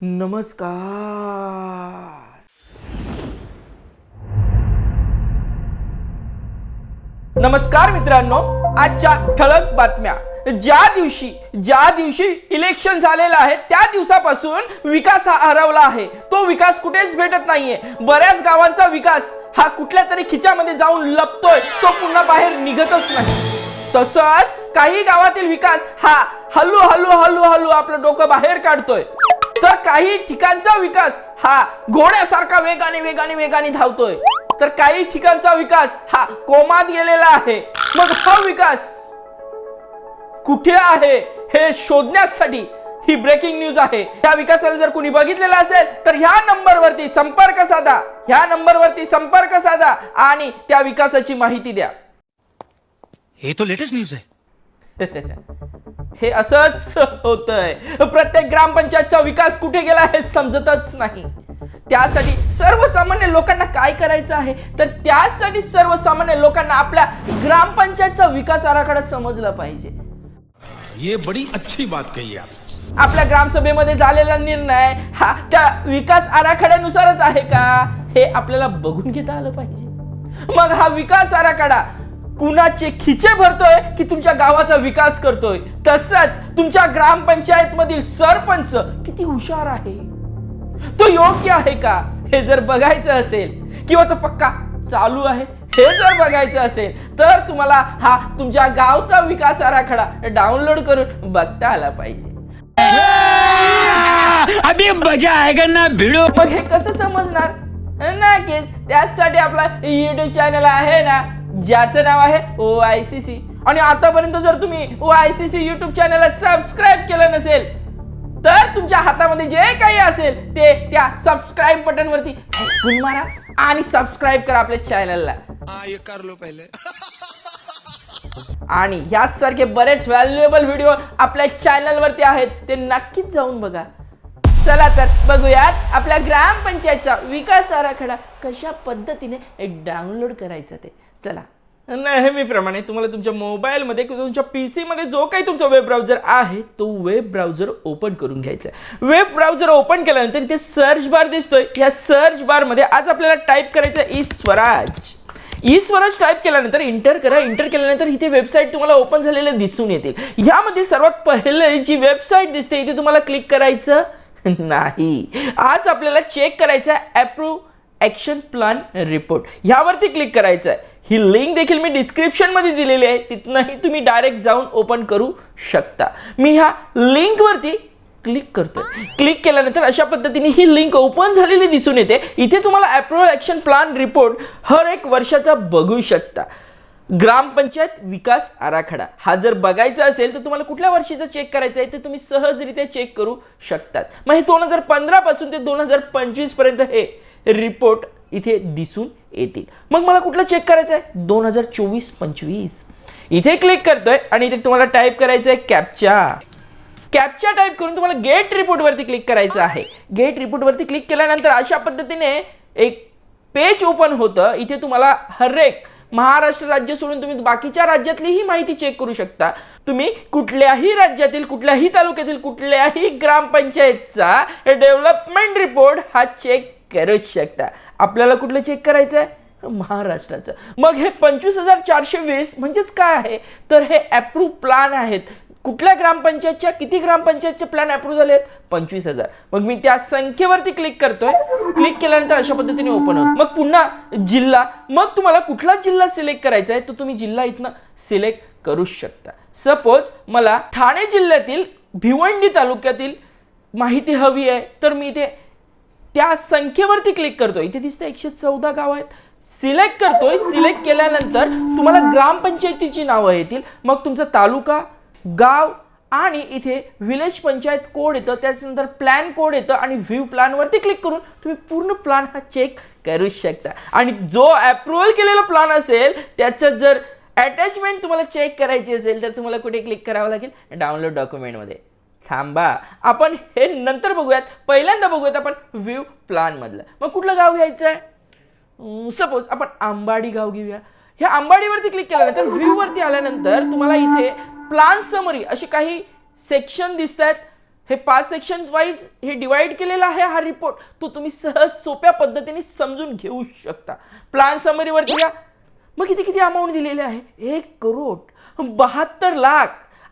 नमस्कार! नमस्कार मित्रांनो! आजच्या ठळक बातम्या. ज्या दिवशी ज्या दिवशी इलेक्शन झालेलं आहे त्या दिवसापासून विकास हा हरवला आहे. तो विकास कुठेच भेटत नाहीये. बऱ्याच गावांचा विकास हा कुठल्या तरी खिच्यामध्ये जाऊन लपतोय. तो पुन्हा बाहेर निघतच नाही. तसंच काही गावातील विकास हा हलू हलू हलू हलू आपलं डोकं बाहेर काढतोय. तर काही ठिकाणचा विकास हा घोड्यासारखा वेगाने वेगाने वेगाने धावतोय. तर काही ठिकाणचा विकास हा कोमात गेलेला आहे. मग हा विकास कुठे आहे हे शोधण्यासाठी ही ब्रेकिंग न्यूज आहे. या विकासाला जर कुणी बघितलेलं असेल तर ह्या नंबरवरती संपर्क साधा. ह्या नंबरवरती संपर्क साधा आणि त्या विकासाची माहिती द्या. ये तो लेटेस्ट न्यूज है हे असंच होतंय. प्रत्येक ग्रामपंचायतचा विकास कुठे गेला हे समजतच नाही. त्यासाठी सर्वसामान्य लोकांना काय करायचं आहे? तर त्यासाठी सर्वसामान्य लोकांना आपल्या ग्रामपंचायतचा विकास आराखडा समजला पाहिजे. ये बड़ी अच्छी बात कही आप. आपल्या ग्रामसभेमध्ये झालेला निर्णय हा त्या विकास आराखड्यानुसारच आहे का? हे आपल्याला बघून घेता आलं पाहिजे. मग हा विकास आराखडा कुणाचे खिचे भरतोय की तुमच्या गावाचा विकास करतोय? तसंच तुमच्या ग्रामपंचायत मधील सरपंच किती हुशार आहे. तो योग्य आहे का? हे जर बघायचं असेल किंवा तो पक्का चालू आहे हे जर बघायचं असेल तर तुम्हाला हा तुमच्या गावचा विकास आराखडा डाउनलोड करून बघता आला पाहिजे. अभी मजा आएगा ना भिड़ो. मग हे कसं समजणार? नक्कीच त्यासाठी आपला युट्यूब चॅनल आहे ना ज्याचं नाव आहे ओ आय सी सी आणि आतापर्यंत जर तुम्ही O I C C YouTube चॅनलला सबस्क्राईब केलं नसेल तर तुमच्या हातामध्ये जे काही असेल ते त्या सबस्क्राईब बटन वरती मारा आणि सबस्क्राईब करा आपल्या चॅनलला ये कर लो पहले. आणि याचसारखे बरेच व्हॅल्युएबल व्हिडिओ आपल्या चॅनलवरती आहेत ते नक्कीच जाऊन बघा. चला तर बघूयात आपल्या ग्रामपंचायतचा विकास आराखडा कशा पद्धतीने डाउनलोड करायचा ते. चला. नेहमीप्रमाणे तुम्हाला तुमच्या मोबाईलमध्ये किंवा तुमच्या पी सीमध्ये जो काही तुमचा वेब ब्राउझर आहे तो वेब ब्राउझर ओपन करून घ्यायचा आहे. वेब ब्राउझर ओपन केल्यानंतर इथे सर्च बार दिसतोय. या सर्च बारमध्ये आज आपल्याला टाईप करायचं e Swaraj e Swaraj type केल्यानंतर इंटर करा. इंटर केल्यानंतर इथे वेबसाईट तुम्हाला ओपन झालेले दिसून येतील. यामध्ये सर्वात पहिले जी वेबसाईट दिसते इथे तुम्हाला क्लिक करायचं नाही. आज आपल्याला चेक करायचं आहे अप्रूव्ह ॲक्शन प्लॅन रिपोर्ट ह्यावरती क्लिक करायचं आहे ही लिंक देखील मी डिस्क्रिप्शनमध्ये दिलेली आहे. तिथनंही तुम्ही डायरेक्ट जाऊन ओपन करू शकता. मी ह्या लिंकवरती क्लिक करतो क्लिक केल्यानंतर अशा पद्धतीने ही लिंक ओपन झालेली दिसून येते. इथे तुम्हाला अप्रुव्हल ॲक्शन प्लॅन रिपोर्ट हर एक वर्षाचा बघू शकता. ग्रामपंचायत विकास आराखडा. हा जर बघायचा असेल तर तुम्हाला कुठल्या वर्षीचा चेक करायचा आहे ते तुम्ही सहजरित्या चेक करू शकतात. मग हे दोन हजार पंधरापासून ते दोन हजार पंचवीसपर्यंत हे रिपोर्ट इथे दिसून येतील. मग मला कुठलं चेक करायचं आहे? दोन हजार चोवीस पंचवीस. इथे क्लिक करतोय आणि इथे तुम्हाला टाईप करायचं आहे कॅपचा कॅपचा टाईप करून तुम्हाला गेट रिपोर्टवरती क्लिक करायचं आहे. गेट रिपोर्टवरती क्लिक केल्यानंतर अशा पद्धतीने एक पेज ओपन होतं. इथे तुम्हाला हरेक महाराष्ट्र राज्य सोडून तुम्ही बाकीच्या राज्यातलीही माहिती चेक करू शकता. तुम्ही कुठल्याही राज्यातील कुठल्याही तालुक्यातील कुठल्याही ग्रामपंचायतचा डेव्हलपमेंट रिपोर्ट हा चेक करू शकता. आपल्याला कुठलं चेक करायचं आहे महाराष्ट्राचं. मग हे पंचवीस हजार चारशे वीस म्हणजेच काय आहे? तर हे अप्रूव्ह प्लॅन आहेत. कुठल्या ग्रामपंचायतच्या किती ग्रामपंचायतचे प्लॅन अप्रूव्ह झाले आहेत पंचवीस हजार. मग मी त्या संख्येवरती क्लिक करतोय. क्लिक केल्यानंतर अशा पद्धतीने ओपन होत. मग पुन्हा जिल्हा. मग तुम्हाला कुठला जिल्हा सिलेक्ट करायचा आहे तर तुम्ही जिल्हा इथनं सिलेक्ट करू शकता. सपोज मला ठाणे जिल्ह्यातील भिवंडी तालुक्यातील माहिती हवी आहे तर मी इथे त्या संख्येवरती क्लिक करतोय. इथे दिसतं एकशे चौदा गाव आहेत. सिलेक्ट करतोय. सिलेक्ट केल्यानंतर तुम्हाला ग्रामपंचायतीची नावं येतील. मग तुमचा तालुका गाव आणि इथे विलेज पंचायत कोड येतं. त्याच्यानंतर प्लॅन कोड येतं आणि व्ह्यू प्लॅनवरती क्लिक करून तुम्ही पूर्ण प्लॅन हा चेक करू शकता. आणि जो अप्रुव्हल केलेला प्लॅन असेल त्याचं जर अटॅचमेंट तुम्हाला चेक करायची असेल तर तुम्हाला कुठे क्लिक करावं लागेल? डाउनलोड डॉक्युमेंटमध्ये थांबा. आपण हे नंतर बघूयात. पहिल्यांदा बघूयात आपण व्ह्यू प्लॅनमधलं मग कुठलं गाव घ्यायचं आहे सपोज आपण आंबाडी गाव घेऊया. ह्या आंबाडीवरती क्लिक केल्यानंतर व्ह्यूवरती आल्यानंतर तुम्हाला इथे प्लान समरी असे काही सेक्शन दिसत आहेत हे पाच सेक्शन वाईज हे डिवाइड केलेला आहे हा रिपोर्ट तो तुम्ही सहज सोप्या पद्धतीने समजून घेऊ शकता. प्लान समरीवरती या. मग किती किती अमाऊंट दिलेले आहे? एक करोड बहात्तर लाख.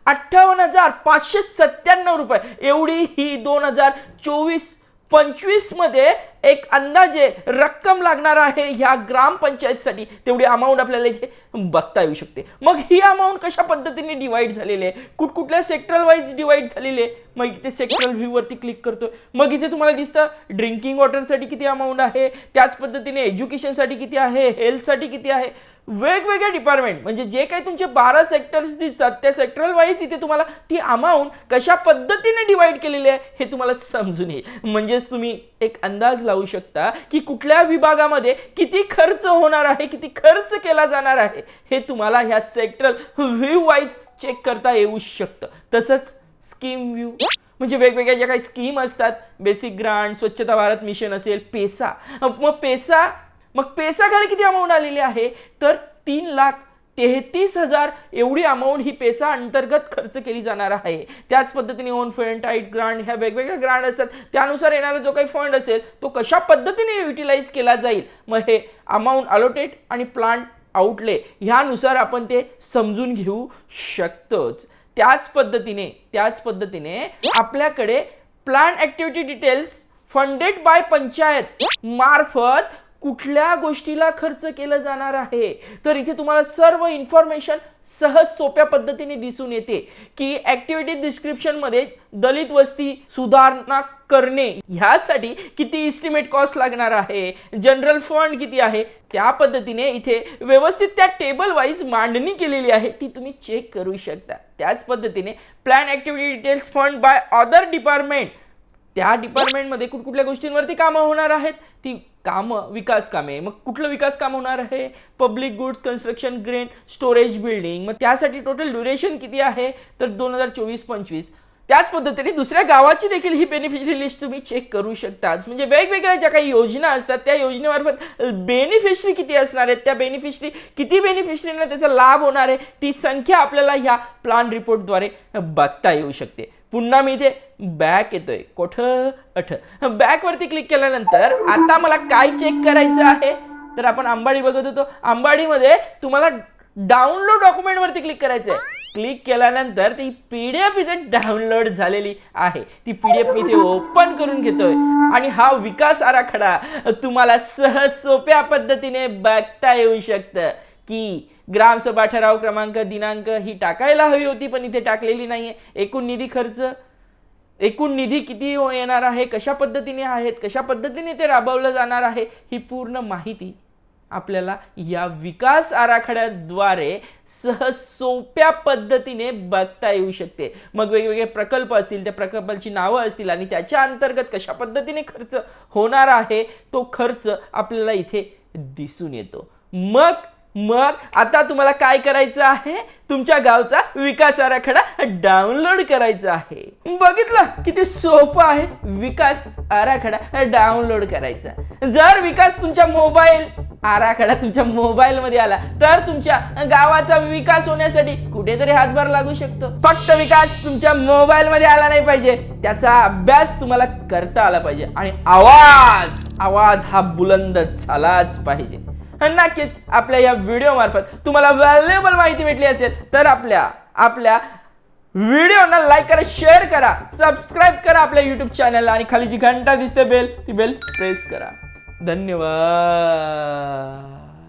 अठ्ठावन्न हजार पाचशे सत्त्याण्णव रुपये. एवढी ही दोन हजार चोवीस पंचवीसमध्ये एक अंदाजे रक्कम लागणार आहे ह्या ग्रामपंचायतसाठी. तेवढी अमाऊंट आपल्याला इथे बघता येऊ शकते. मग ही अमाऊंट कशा पद्धतीने डिवाईड झालेली आहे? कुठकुठल्या सेक्टरल वाईज डिवाइड झालेली आहे? मग इथे सेक्टरल व्ह्यू वरती क्लिक करतो मग इथे तुम्हाला दिसतं ड्रिंकिंग वॉटरसाठी किती अमाऊंट आहे? त्याच पद्धतीने एज्युकेशनसाठी किती आहे? हेल्थसाठी किती आहे? वेगवेगळे डिपार्टमेंट म्हणजे जे काही तुमचे बारा सेक्टर्स दिसतात त्या सेक्टरल वाईज इथे तुम्हाला ती अमाऊंट कशा पद्धतीने डिवाईड केलेली आहे हे तुम्हाला समजून येईल. म्हणजेच तुम्ही एक अंदाज लावू शकता की कुठल्या विभागामध्ये किती खर्च होणार आहे किती खर्च केला जाणार आहे हे तुम्हाला ह्या सेक्टरल व्ह्यू वाईज चेक करता येऊ शकतं. तसंच स्कीम व्ह्यू म्हणजे वेगवेगळ्या ज्या काही स्कीम असतात बेसिक ग्रांट स्वच्छता भारत मिशन असेल पेसा. मग पेसा मग पेसा खाली किती अमाऊंट आलेली आहे? तर तीन लाख तेहतीस हजार एवढी अमाऊंट ही पेसा अंतर्गत खर्च केली जाणार आहे. त्याच पद्धतीने ओन फंड टाईट ग्रांट ह्या वेगवेगळ्या ग्रांट असतात. त्यानुसार येणारा जो काही फंड असेल तो कशा पद्धतीने युटिलाइज केला जाईल? मग हे अमाऊंट अलोटेड आणि प्लांट आउटले ह्यानुसार आपण ते समजून घेऊ शकतोच. त्याच पद्धतीने त्याच पद्धतीने आपल्याकडे plan activity details funded by panchayat मार्फत कुठल्या गोष्टीला खर्च केलं जाणार आहे? तर इथे तुम्हाला सर्व इन्फॉर्मेशन सहज सोप्या पद्धतीने दिसून येते की ॲक्टिव्हिटी डिस्क्रिप्शनमध्ये दलित वस्ती सुधारणा करणे ह्यासाठी किती इस्टिमेट कॉस्ट लागणार आहे? जनरल फंड किती आहे? त्या पद्धतीने इथे व्यवस्थित त्या टेबल वाईज मांडणी केलेली आहे. ती तुम्ही चेक करू शकता. त्याच पद्धतीने plan activity details fund by other department त्या डिपार्टमेंटमध्ये कुठकुठल्या गोष्टींवरती कामं होणार आहेत? ती कामं विकास कामे. मग कुठलं विकास काम होणार आहे? Public goods construction grain storage building मग त्यासाठी टोटल ड्युरेशन किती आहे? तर दोन हजार चोवीस पंचवीस. त्याच पद्धतीने दुसऱ्या गावाची देखील ही बेनिफिशरी लिस्ट तुम्ही चेक करू शकतात. म्हणजे वेगवेगळ्या ज्या काही योजना असतात त्या योजनेमार्फत बेनिफिशरी किती असणार आहेत? त्या बेनिफिशरी किती बेनिफिशरींना त्याचा लाभ होणार आहे? ती संख्या आपल्याला ह्या प्लान रिपोर्टद्वारे बघता येऊ शकते. पुन्हा मी इथे बॅक येतोय. कोठं? अठ. बॅकवरती क्लिक केल्यानंतर आता मला काय चेक करायचं आहे? तर आपण आंबाडी बघत होतो. आंबाडीमध्ये तुम्हाला डाउनलोड डॉक्युमेंटवरती क्लिक करायचं आहे क्लिक केल्यानंतर ती पी डी एफ इथे डाउनलोड झालेली आहे. ती पी डी एफ मी इथे ओपन करून घेतोय. आणि हा विकास आराखडा तुम्हाला सहज सोप्या पद्धतीने बघता येऊ शकतं. की ग्रामसभा ठराव क्रमांक दिनांक ही टाकायला हवी होती पण इथे टाकलेली नाही आहे एकूण निधी खर्च एकूण निधी किती हो- येणार आहे कशा पद्धतीने आहेत कशा पद्धतीने ते राबवलं जाणार आहे ही पूर्ण माहिती आपल्याला या विकास आराखड्याद्वारे सहज सोप्या पद्धतीने बघता येऊ शकते. मग वेगवेगळे प्रकल्प असतील त्या प्रकल्पांची नावं असतील आणि त्याच्या अंतर्गत कशा पद्धतीने खर्च होणार आहे तो खर्च आपल्याला इथे दिसून येतो. मग मग आता तुम्हाला काय करायचं आहे? तुमच्या गावचा विकास आराखडा डाउनलोड करायचा आहे. बघितलं? किती सोपं आहे विकास आराखडा डाउनलोड करायचा. जर विकास तुमच्या मोबाईल आराखडा तुमच्या मोबाईल मध्ये आला तर तुमच्या गावाचा विकास होण्यासाठी कुठेतरी हातभार लागू शकतो. फक्त विकास तुमच्या मोबाईल मध्ये आला नाही पाहिजे. त्याचा अभ्यास तुम्हाला करता आला पाहिजे. आणि आवाज आवाज हा बुलंद झालाच पाहिजे. नक्कीच आपल्या या व्हिडिओ मार्फत तुम्हाला व्हॅल्युएबल माहिती भेटली असेल तर आपल्या आपल्या व्हिडिओना लाईक करा शेअर करा सबस्क्राईब करा आपल्या युट्यूब चॅनलला आणि खाली जी घंटा दिसते बेल ती बेल प्रेस करा. धन्यवाद.